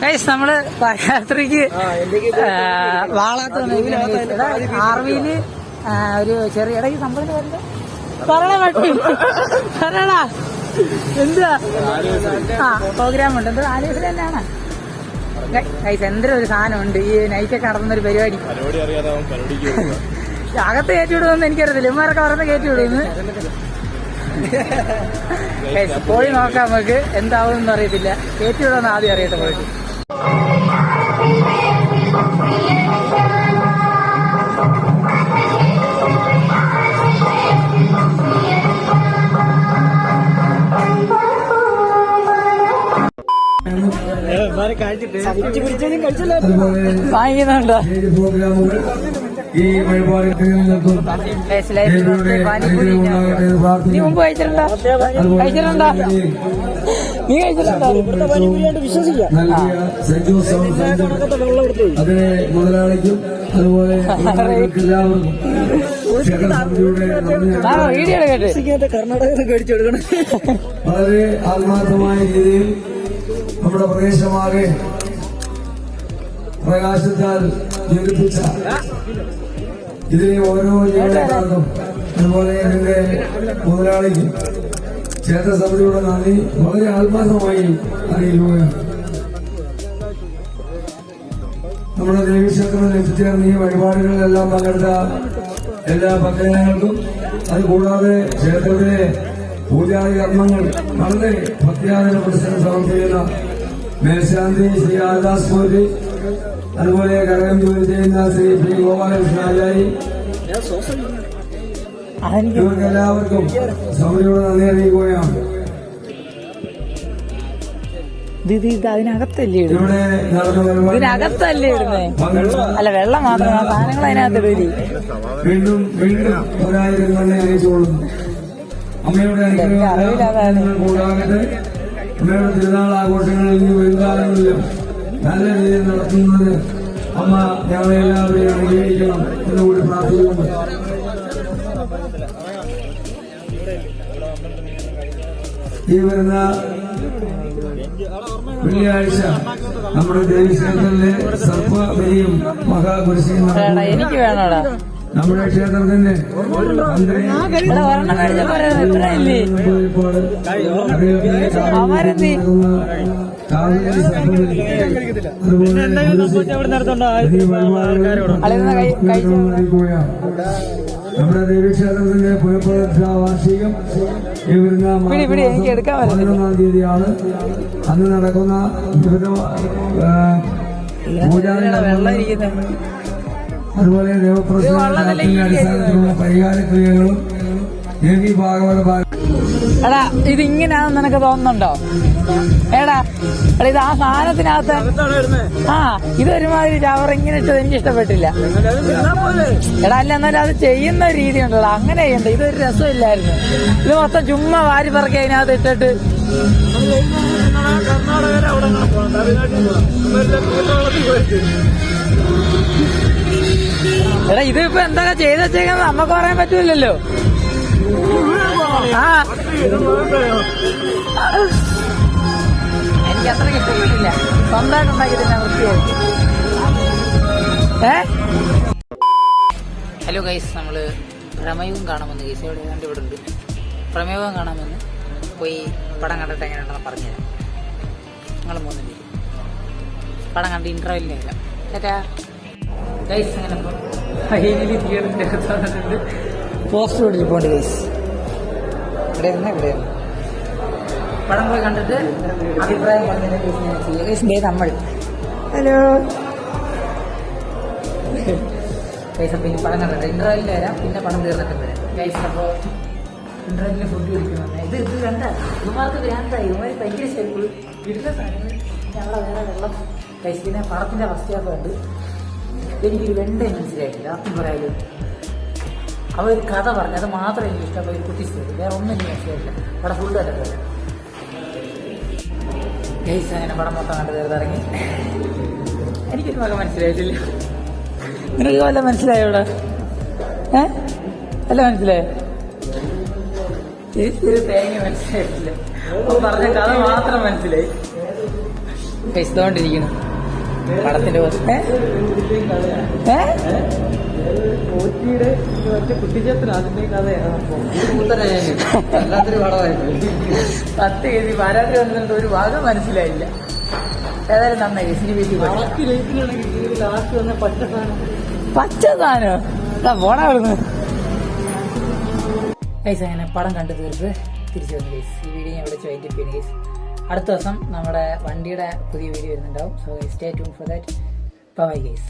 Guys നമ്മൾ പാദയാത്രക്ക് വാളാത്ത ആർമിയിൽ ഒരു ചെറിയ ഇടയ്ക്ക് സംഭവം പറയണ പട്ടി. പറയടാ. എന്താ? ആ പ്രോഗ്രാം ഉണ്ട് എന്താ ആലോചന തന്നെയാണ്? ഗൈസ് എന്തൊരു ഒരു സാധനം ഉണ്ട് ഈ നൈറ്റൊക്കെ നടത്തുന്ന ഒരു പരിപാടി. അകത്ത് കയറ്റി വിടുമെന്ന് എനിക്കറിയത്തില്ല ഇമാരൊക്കെ പറഞ്ഞ് കയറ്റി വിടുമെന്ന് പോയി നോക്കാം നമുക്ക്. എന്താവും എന്ന് അറിയത്തില്ല. കയറ്റി വിടുമെന്ന് ആദ്യം അറിയട്ടെ പോയിട്ട്. വാങ്ങിക്കുന്നുണ്ടോ കഴിച്ചില്ല. പ്രോഗ്രാമുകൾ ഈ ഇല്ല. നീ മുമ്പ് കഴിച്ചിട്ടുണ്ടോ? കഴിച്ചിട്ടുണ്ടോ? നീ കഴിച്ചിട്ടുണ്ടോ? അതിനെ മുതലാളിക്കും അതുപോലെ വീഡിയോ എടുക്കട്ടെ. വളരെ ആത്മാർത്ഥമായ രീതിയിൽ നമ്മുടെ പ്രദേശമാകെ പ്രകാശത്താൽ ജ്വലിപ്പിച്ച ഇതിലെ ഓരോ ജീവനക്കാർക്കും അതുപോലെ എന്റെ മുതലാളിക്കും ക്ഷേത്ര സമിതിയുടെ നന്ദി. വളരെ ആത്മാർത്ഥമായി അറിയിക്കുകയാണ് നമ്മുടെ ദേവീക്ഷേത്രം എത്തിച്ചേർന്ന ഈ വഴിപാടുകളിലെല്ലാം പങ്കെടുത്ത എല്ലാ ഭക്തജനങ്ങൾക്കും അതുകൂടാതെ ക്ഷേത്രത്തിലെ പൂജാതി കർമ്മങ്ങൾ വളരെ ഭക്തിയാദന പ്രശ്നം സമർപ്പിക്കുന്ന മേൽശാന്തി ശ്രീ ആദാസ് മോദി അതുപോലെ ഘടകം ജോലി ചെയ്യുന്ന ശ്രീ പി ഗോപാലകൃഷ്ണാചാരി. അതെനിക്ക് ഇവർക്ക് എല്ലാവർക്കും സമിതിയോട് നന്ദി അറിയിക്കുകയാണ്. ദീദി ഇത് അതിനകത്തല്ലേ ഇടുന്നത്? ഇതിനകത്തല്ലേ അല്ല വെള്ളം മാത്രം ആ സാധനങ്ങൾ അതിനകത്ത് ഇടൂലേ വീണ്ടും വീണ്ടും ഒരായിരം തന്നെ അറിയിച്ചുകൊള്ളുന്നു അമ്മയുടെ അനുഗ്രഹം കൂടാകട്ടെ അമ്മയുടെ തിരുനാൾ ആഘോഷങ്ങളിൽ വരുകാലങ്ങളിലും നല്ല രീതിയിൽ നടത്തുന്നത് അമ്മ ഞങ്ങളെ എല്ലാവരെയും അനുഗ്രഹിക്കണം എന്നുകൂടി പ്രാർത്ഥിക്കുന്നു. ഈ വരുന്ന വെള്ളിയാഴ്ച നമ്മുടെ മഹാകുരിശിയും എടാ, നടക്കുന്നു എനിക്ക് വേണോടാ. നമ്മുടെ ക്ഷേത്രത്തിന്റെ. നമ്മുടെ ദേവീക്ഷേത്രത്തിന്റെ പുനഃപ്രതിഷ്ഠ വാർഷികം ഈ വരുന്ന. പതിനൊന്നാം തീയതിയാണ് അന്ന് നടക്കുന്ന വിവിധ ഇരിക്കുന്നത് അതുപോലെ ദേവപ്രശ്നത്തിന്റെ അടിസ്ഥാനത്തിലുള്ള പരിഹാര ക്രിയകളും ദേവി ഭാഗവത ഭാഗ എടാ ഇത് ഇങ്ങനെയാണെന്ന് നിനക്ക് തോന്നുന്നുണ്ടോ? എടാ എടാ ഇത് ആ സാധനത്തിനകത്ത് ആ ഇത് ഒരുമാതിരി ചവർ ഇങ്ങനെ ഇട്ടത് എനിക്ക് ഇഷ്ടപ്പെട്ടില്ല. എടാ അല്ല എന്നാലും അത് ചെയ്യുന്ന രീതി ഉണ്ടല്ലോ അങ്ങനെ ചെയ്യണ്ട. ഇതൊരു രസമില്ലായിരുന്നു. ഇത് മൊത്തം ചുമ്മാ വാരി പറക്കി അതിനകത്ത് ഇട്ടിട്ട്. എടാ ഇതിപ്പോ എന്താ ചെയ്ത് വെച്ചേക്കുന്നത് നമുക്ക് പറയാൻ പറ്റൂലല്ലോ. ആ. എനിക്ക് അത്ര ഇഷ്ടപ്പെട്ടില്ല സ്വന്തമായിട്ട് ഹലോ ഗൈസ് നമ്മൾ പ്രമേയവും കാണാമെന്ന് ഗൈസ് ഇവിടെ ഇവിടെ ഉണ്ട്. പ്രമേയവും കാണാമെന്ന് പോയി പടം കണ്ടിട്ട് എങ്ങനെയുണ്ടെന്ന് പറഞ്ഞുതരാം. നിങ്ങൾ മൂന്ന് പടം കണ്ട് ഇന്റർവെല്ലിന് വരാം ചേട്ടാ ഗൈസ് അങ്ങനെ ഫൈനലി തിയേറ്ററിന്റെ അകത്ത് വന്നിട്ടുണ്ട് പോസ്റ്റർ പിടിച്ചിപ്പോണ്ട് ഗൈസ് ഇവിടെ ഇരുന്ന് ഇവിടെ ഇരുന്ന്. പടം പോയി കണ്ടിട്ട് അഭിപ്രായം പറഞ്ഞതിനെ നമ്മൾ ഹലോ ഗൈസ് അപ്പം ഇനി പടം കണ്ടിട്ട് ഇന്റർവെല്ലിൽ വരാം പിന്നെ പടം തീർന്നിട്ട് വരാം. ഗൈസ് അപ്പോൾ ഇന്റർവെല്ലിൽ ഫുഡ് കഴിക്കുന്നു ഇത് ഇത് കണ്ട. ഇവന്മാർക്ക് ഗ്രാൻഡായി ഇവന്മാർ ഭയങ്കര ശരി ഇടുന്ന സാധനങ്ങൾ. ഞങ്ങളെ വേറെ വെള്ളം. ഗൈസ് പിന്നെ പടത്തിന്റെ അവസ്ഥയൊക്കെ ഉണ്ട്. എനിക്കൊരു വെണ്ട മനസ്സിലായിട്ടില്ല. ആർക്കും പറയാലും? അവർ ഒരു കഥ പറഞ്ഞു അത് മാത്രം എനിക്ക് ഇഷ്ടപ്പെട്ട കുട്ടി സ്റ്റോറി വേറെ ഒന്നും എനിക്ക് മനസ്സിലായില്ല അവിടെ ഫുള്ള് അല്ല ഗൈസ് അങ്ങനെ പടം മൊത്തം കണ്ട് തീർത്തിറങ്ങി എനിക്കൊരു വക മനസ്സിലായിട്ടില്ല. നിനക്ക് വല്ല മനസ്സിലായോ ഇവിടെ? ഏ? അല്ല മനസ്സിലായോ? ഒരു തേങ്ങ മനസ്സിലായിട്ടില്ല. പറഞ്ഞ കഥ മാത്രം മനസ്സിലായി. ഇതുകൊണ്ടിരിക്കുന്നു. പടത്തിന്റെ? പത്ത് കെ ജി പാരാട്ടി വന്നിട്ട് ഒരു ഭാഗം മനസ്സിലായില്ല. ഏതായാലും നന്നായി. സിനി വീട്ടിൽ പച്ച സാധനം. പോണ അവിടുന്ന്. ഗൈസ് അങ്ങനെ പടം കണ്ടു തീർത്ത് തിരിച്ചു വന്നു ഗൈസ് ഈ വീഡിയോ ഞാൻ ഇവിടെ വൈകിട്ട് പിന്നെ ഗൈസ് അടുത്ത ദിവസം നമ്മുടെ വണ്ടിയുടെ പുതിയ video വരുന്നുണ്ടാവും. So stay tuned for that bye guys